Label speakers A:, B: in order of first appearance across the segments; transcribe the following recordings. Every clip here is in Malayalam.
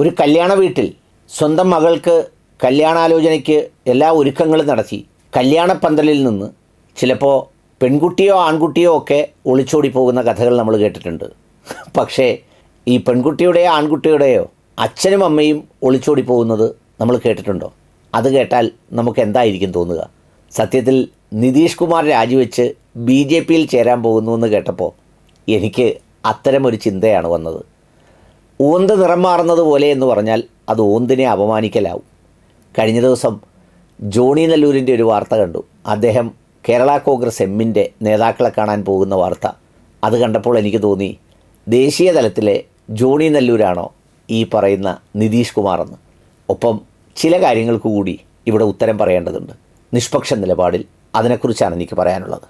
A: ഒരു കല്യാണ വീട്ടിൽ സ്വന്തം മകൾക്ക് കല്യാണാലോചനയ്ക്ക് എല്ലാ ഒരുക്കങ്ങളും നടത്തി. കല്യാണപ്പന്തലിൽ നിന്ന് ചിലപ്പോൾ പെൺകുട്ടിയോ ആൺകുട്ടിയോ ഒക്കെ ഒളിച്ചോടി പോകുന്ന കഥകൾ നമ്മൾ കേട്ടിട്ടുണ്ട്. പക്ഷേ ഈ പെൺകുട്ടിയുടെയോ ആൺകുട്ടിയുടെയോ അച്ഛനും അമ്മയും ഒളിച്ചോടി പോകുന്നത് നമ്മൾ കേട്ടിട്ടുണ്ടോ? അത് കേട്ടാൽ നമുക്ക് എന്തായിരിക്കും തോന്നുക? സത്യത്തിൽ നിതീഷ് കുമാർ രാജിവെച്ച് ബി ജെ പിയിൽ ചേരാൻ പോകുന്നു എന്ന് കേട്ടപ്പോൾ എനിക്ക് അത്തരമൊരു ചിന്തയാണ് വന്നത്. ഓന്ത് നിറം മാറുന്നത് പോലെ എന്ന് പറഞ്ഞാൽ അത് ഓന്തിനെ അപമാനിക്കലാവും. കഴിഞ്ഞ ദിവസം ജോണി നല്ലൂരിന്റെ ഒരു വാർത്ത കണ്ടു. അദ്ദേഹം കേരള കോൺഗ്രസ് എമ്മിന്റെ നേതാക്കളെ കാണാൻ പോകുന്ന വാർത്ത. അത് കണ്ടപ്പോൾ എനിക്ക് തോന്നി ദേശീയ തലത്തിലെ ജോണി നല്ലൂരാണോ ഈ പറയുന്ന നിതീഷ് കുമാർ എന്ന് ഒപ്പം ചില കാര്യങ്ങൾക്ക് കൂടി ഇവിടെ ഉത്തരം പറയേണ്ടതുണ്ട്. നിഷ്പക്ഷ നിലപാടിൽ അതിനെക്കുറിച്ചാണ് എനിക്ക് പറയാനുള്ളത്.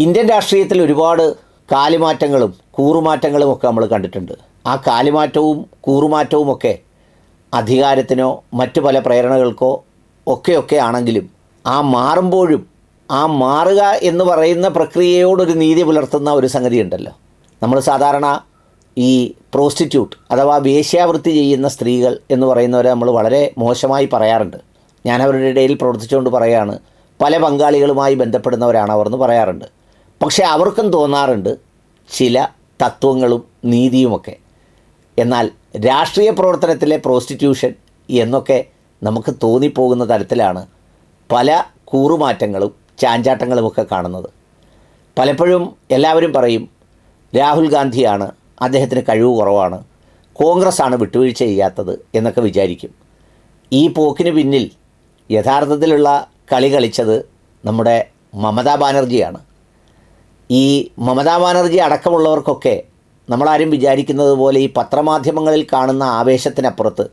A: ഇന്ത്യൻ രാഷ്ട്രീയത്തിൽ ഒരുപാട് കാലിമാറ്റങ്ങളും കൂറുമാറ്റങ്ങളും ഒക്കെ നമ്മൾ കണ്ടിട്ടുണ്ട്. ആ കാലിമാറ്റവും കൂറുമാറ്റവും ഒക്കെ അധികാരത്തിനോ മറ്റു പല പ്രേരണകൾക്കോ ഒക്കെയൊക്കെ ആണെങ്കിലും ആ മാറുമ്പോഴും ആ മാറുക എന്ന് പറയുന്ന പ്രക്രിയയോടൊരു നീതി പുലർത്തുന്ന ഒരു സംഗതി ഉണ്ടല്ലോ നമ്മൾ സാധാരണ ഈ പ്രോസ്റ്റിറ്റ്യൂട്ട് അഥവാ വേശ്യാവൃത്തി ചെയ്യുന്ന സ്ത്രീകൾ എന്ന് പറയുന്നവരെ നമ്മൾ വളരെ മോശമായി പറയാറുണ്ട്. ഞാൻ അവരുടെ ഇടയിൽ പ്രവർത്തിച്ചുകൊണ്ട് പറയുകയാണ് പല പങ്കാളികളുമായി ബന്ധപ്പെടുന്നവരാണ് അവർ എന്ന് പറയാറുണ്ട്. പക്ഷേ അവർക്കും തോന്നാറുണ്ട് ചില തത്വങ്ങളും നീതിയുമൊക്കെ. എന്നാൽ രാഷ്ട്രീയ പ്രവർത്തനത്തിലെ പ്രോസ്റ്റിറ്റ്യൂഷൻ എന്നൊക്കെ നമുക്ക് തോന്നിപ്പോകുന്ന തരത്തിലാണ് പല കൂറുമാറ്റങ്ങളും ചാഞ്ചാട്ടങ്ങളുമൊക്കെ കാണുന്നത്. പലപ്പോഴും എല്ലാവരും പറയും രാഹുൽ ഗാന്ധിയാണ് അദ്ദേഹത്തിന് കഴിവ് കുറവാണ് കോൺഗ്രസ് ആണ് വിട്ടുവീഴ്ച ചെയ്യാത്തത് എന്നൊക്കെ വിചാരിക്കും. ഈ പോക്കിന് പിന്നിൽ യഥാർത്ഥത്തിലുള്ള കളി കളിച്ചത് നമ്മുടെ മമതാ ബാനർജിയാണ്. ഈ മമതാ ബാനർജി അടക്കമുള്ളവർക്കൊക്കെ നമ്മളാരും വിചാരിക്കുന്നത് പോലെ ഈ പത്രമാധ്യമങ്ങളിൽ കാണുന്ന ആവേശത്തിനപ്പുറത്ത്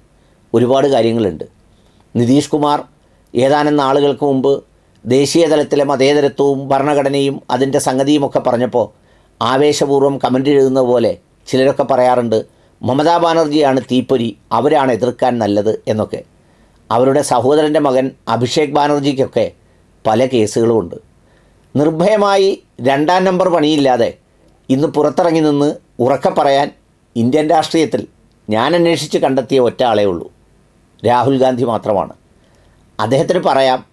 A: ഒരുപാട് കാര്യങ്ങളുണ്ട്. നിതീഷ് കുമാർ ഏതാനും നാളുകൾക്ക് മുമ്പ് ദേശീയ തലത്തിലെ മതേതരത്വവും ഭരണഘടനയും അതിന്റെ സംഗതിയുമൊക്കെ പറഞ്ഞപ്പോൾ ആവേശപൂർവം കമന്റ് എഴുതുന്ന പോലെ ചിലരൊക്കെ പറയാറുണ്ട് മമതാ ബാനർജിയാണ് തീപ്പൊരി അവരാണ് എതിർക്കാൻ നല്ലത് എന്നൊക്കെ. അവരുടെ സഹോദരന്റെ മകൻ അഭിഷേക് ബാനർജിക്കൊക്കെ പല കേസുകളുമുണ്ട്. നിർഭയമായി രണ്ടാം നമ്പർ പണിയില്ലാതെ ഇന്ന് പുറത്തിറങ്ങി നിന്ന് ഉറക്കെ പറയാൻ ഇന്ത്യൻ രാഷ്ട്രീയത്തിൽ ഞാൻ അന്വേഷിച്ച് കണ്ടെത്തിയ ഒറ്റ ആളേ ഉള്ളൂ. രാഹുൽ ഗാന്ധി മാത്രമാണ്. അദ്ദേഹത്തിന് പറയാം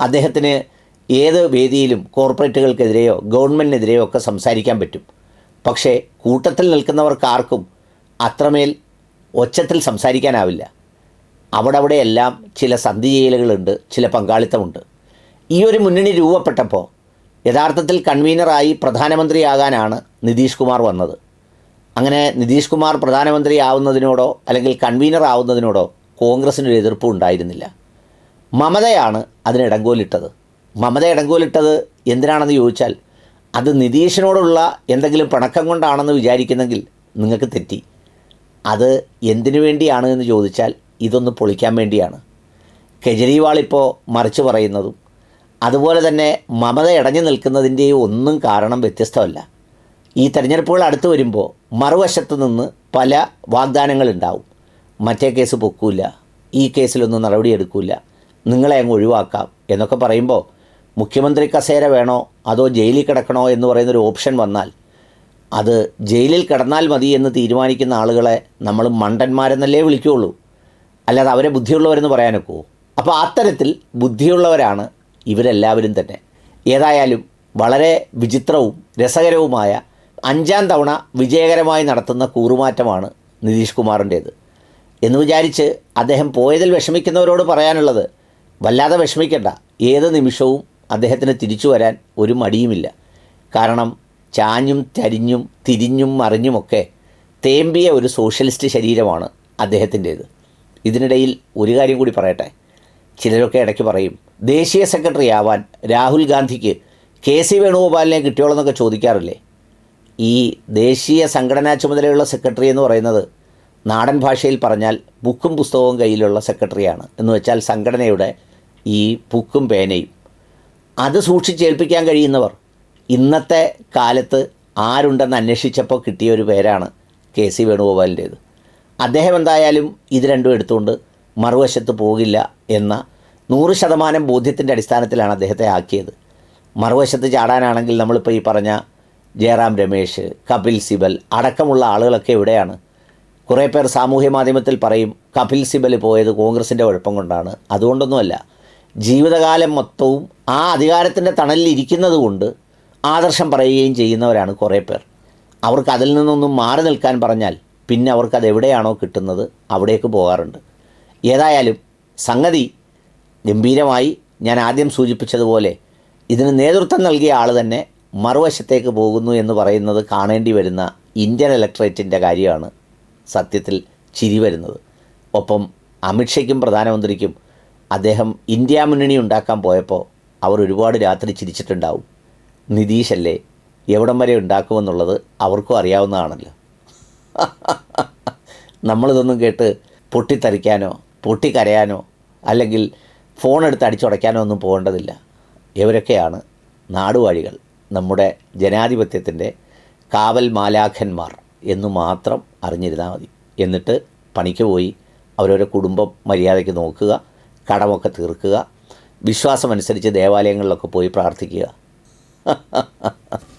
A: അദ്ദേഹത്തിന് ഏത് വേദിയിലും കോർപ്പറേറ്റുകൾക്കെതിരെയോ ഗവൺമെന്റിനെതിരെയോ ഒക്കെ സംസാരിക്കാൻ പറ്റും. പക്ഷേ കൂട്ടത്തിൽ നിൽക്കുന്നവർക്കാർക്കും അത്രമേൽ ഒച്ചത്തിൽ സംസാരിക്കാനാവില്ല. അവിടെ അവിടെയെല്ലാം ചില സന്ധി ചെയ്യലുകളുണ്ട് ചില പങ്കാളിത്തമുണ്ട്. ഈ ഒരു മുന്നണി രൂപപ്പെട്ടപ്പോൾ യഥാർത്ഥത്തിൽ കൺവീനറായി പ്രധാനമന്ത്രിയാകാനാണ് നിതീഷ് കുമാർ വന്നത്. അങ്ങനെ നിതീഷ് കുമാർ പ്രധാനമന്ത്രി ആവുന്നതിനോടോ അല്ലെങ്കിൽ കൺവീനർ ആവുന്നതിനോടോ കോൺഗ്രസിനൊരു എതിർപ്പും ഉണ്ടായിരുന്നില്ല. മമതയാണ് അതിന് ഇടങ്കോലിട്ടത്. മമത ഇടങ്കോലിട്ടത് എന്തിനാണെന്ന് ചോദിച്ചാൽ അത് നിതീഷിനോടുള്ള എന്തെങ്കിലും പിണക്കം കൊണ്ടാണെന്ന് വിചാരിക്കുന്നെങ്കിൽ നിങ്ങൾക്ക് തെറ്റി. അത് എന്തിനു വേണ്ടിയാണ് എന്ന് ചോദിച്ചാൽ ഇതൊന്ന് പൊളിക്കാൻ വേണ്ടിയാണ്. കെജ്രിവാൾ ഇപ്പോൾ മറിച്ച് പറയുന്നതും അതുപോലെ തന്നെ മമത ഇടഞ്ഞു നിൽക്കുന്നതിന്റെയും ഒന്നും കാരണം വ്യത്യസ്തമല്ല. ഈ തെരഞ്ഞെടുപ്പുകൾ അടുത്ത് വരുമ്പോൾ മറുവശത്ത് നിന്ന് പല വാഗ്ദാനങ്ങളുണ്ടാവും. മറ്റേ കേസ് പൊക്കൂല ഈ കേസിലൊന്നും നടപടിയെടുക്കില്ല നിങ്ങളെ അങ്ങ് ഒഴിവാക്കാം എന്നൊക്കെ പറയുമ്പോൾ മുഖ്യമന്ത്രി കസേര വേണോ അതോ ജയിലിൽ കിടക്കണോ എന്ന് പറയുന്നൊരു ഓപ്ഷൻ വന്നാൽ അത് ജയിലിൽ കിടന്നാൽ മതി എന്ന് തീരുമാനിക്കുന്ന ആളുകളെ നമ്മൾ മണ്ടന്മാരെന്നല്ലേ വിളിക്കുകയുള്ളൂ അല്ലാതെ അവരെ ബുദ്ധിയുള്ളവരെന്ന് പറയാനൊക്കുമോ അപ്പോൾ അത്തരത്തിൽ ബുദ്ധിയുള്ളവരാണ് ഇവരെല്ലാവരും തന്നെ. ഏതായാലും വളരെ വിചിത്രവും രസകരവുമായ അഞ്ചാം തവണ വിജയകരമായി നടത്തുന്ന കൂറുമാറ്റമാണ് നിതീഷ് കുമാറിന്റേത്. എന്ന് വിചാരിച്ച് അദ്ദേഹം പോയതിൽ വിഷമിക്കുന്നവരോട് പറയാനുള്ളത് വല്ലാതെ വിഷമിക്കേണ്ട ഏത് നിമിഷവും അദ്ദേഹത്തിന് തിരിച്ചു വരാൻ ഒരു മടിയുമില്ല. കാരണം ചാഞ്ഞും ചരിഞ്ഞും തിരിഞ്ഞും മറിഞ്ഞുമൊക്കെ തേമ്പിയ ഒരു സോഷ്യലിസ്റ്റ് ശരീരമാണ് അദ്ദേഹത്തിന്റേത്. ഇതിനിടയിൽ ഒരു കാര്യം കൂടി പറയട്ടെ. ചിലരൊക്കെ ഇടയ്ക്ക് പറയും ദേശീയ സെക്രട്ടറി ആവാൻ രാഹുൽ ഗാന്ധിക്ക് കെ സി വേണുഗോപാലിനെ കിട്ടിയോളെന്നൊക്കെ ചോദിക്കാറില്ലേ? ഈ ദേശീയ സംഘടനാ ചുമതലയുള്ള സെക്രട്ടറി എന്ന് പറയുന്നത് നാടൻ ഭാഷയിൽ പറഞ്ഞാൽ ബുക്കും പുസ്തകവും കയ്യിലുള്ള സെക്രട്ടറിയാണ് എന്ന് വെച്ചാൽ സംഘടനയുടെ ഈ ബുക്കും പേനയും. അത് സൂക്ഷിച്ചേൽപ്പിക്കാൻ കഴിയുന്നവർ. ഇന്നത്തെ കാലത്ത് ആരുണ്ടെന്ന് അന്വേഷിച്ചപ്പോൾ കിട്ടിയ ഒരു പേരാണ് കെ സി വേണുഗോപാലിന്റേത്. അദ്ദേഹം എന്തായാലും ഇത് രണ്ടും എടുത്തുകൊണ്ട് മറുവശത്ത് പോകില്ല എന്ന നൂറ് ശതമാനം ബോധ്യത്തിന്റെ അടിസ്ഥാനത്തിലാണ് അദ്ദേഹത്തെ ആക്കിയത്. മറുവശത്ത് ചാടാനാണെങ്കിൽ നമ്മളിപ്പോൾ ഈ പറഞ്ഞ ജയറാം രമേശ് കപിൽ സിബൽ അടക്കമുള്ള ആളുകളൊക്കെ എവിടെയാണ് കുറേ പേർ സാമൂഹ്യ മാധ്യമത്തിൽ പറയും കപിൽ സിബൽ പോയത് കോൺഗ്രസിന്റെ കുഴപ്പം കൊണ്ടാണ്. അതുകൊണ്ടൊന്നുമല്ല. ജീവിതകാലം മൊത്തവും ആ അധികാരത്തിന്റെ തണലിൽ ഇരിക്കുന്നത് കൊണ്ട് ആദർശം പറയുകയും ചെയ്യുന്നവരാണ് കുറേ പേർ. അവർക്ക് അതിൽ നിന്നൊന്നും മാറി നിൽക്കാൻ പറഞ്ഞാൽ പിന്നെ അവർക്ക് എവിടെയാണോ കിട്ടുന്നത് അവിടേക്ക് പോകാറുണ്ട്. ഏതായാലും സംഗതി ഗംഭീരമായി ഞാൻ ആദ്യം സൂചിപ്പിച്ചതുപോലെ ഇതിന് നേതൃത്വം നൽകിയ ആൾ തന്നെ മറുവശത്തേക്ക് പോകുന്നു എന്ന് പറയുന്നത് കാണേണ്ടി വരുന്ന ഇന്ത്യൻ ഇലക്ട്രേറ്റിന്റെ കാര്യമാണ് സത്യത്തിൽ ചിരി വരുന്നത്. ഒപ്പം അമിത്ഷയ്ക്കും പ്രധാനമന്ത്രിക്കും അദ്ദേഹം ഇന്ത്യ മുന്നണി ഉണ്ടാക്കാൻ പോയപ്പോൾ അവർ ഒരുപാട് രാത്രി ചിരിച്ചിട്ടുണ്ടാവും. നിതീഷല്ലേ എവിടം വരെ ഉണ്ടാക്കുമെന്നുള്ളത് അവർക്കും അറിയാവുന്നതാണല്ലോ. നമ്മളിതൊന്നും കേട്ട് പൊട്ടിത്തെറിക്കാനോ പൊട്ടിക്കരയാനോ അല്ലെങ്കിൽ ഫോണെടുത്ത് അടിച്ചുടയ്ക്കാനോ ഒന്നും പോകേണ്ടതില്ല. ഇവരൊക്കെയാണ് നാടുവാഴികൾ. നമ്മുടെ ജനാധിപത്യത്തിന്റെ കാവൽ മാലാഖന്മാർ എന്ന് മാത്രം അറിഞ്ഞിരുന്നാൽ മതി. എന്നിട്ട് പണിക്ക് പോയി അവരവരുടെ കുടുംബം മര്യാദയ്ക്ക് നോക്കുക കടമൊക്കെ തീർക്കുക വിശ്വാസമനുസരിച്ച് ദേവാലയങ്ങളിലൊക്കെ പോയി പ്രാർത്ഥിക്കുക.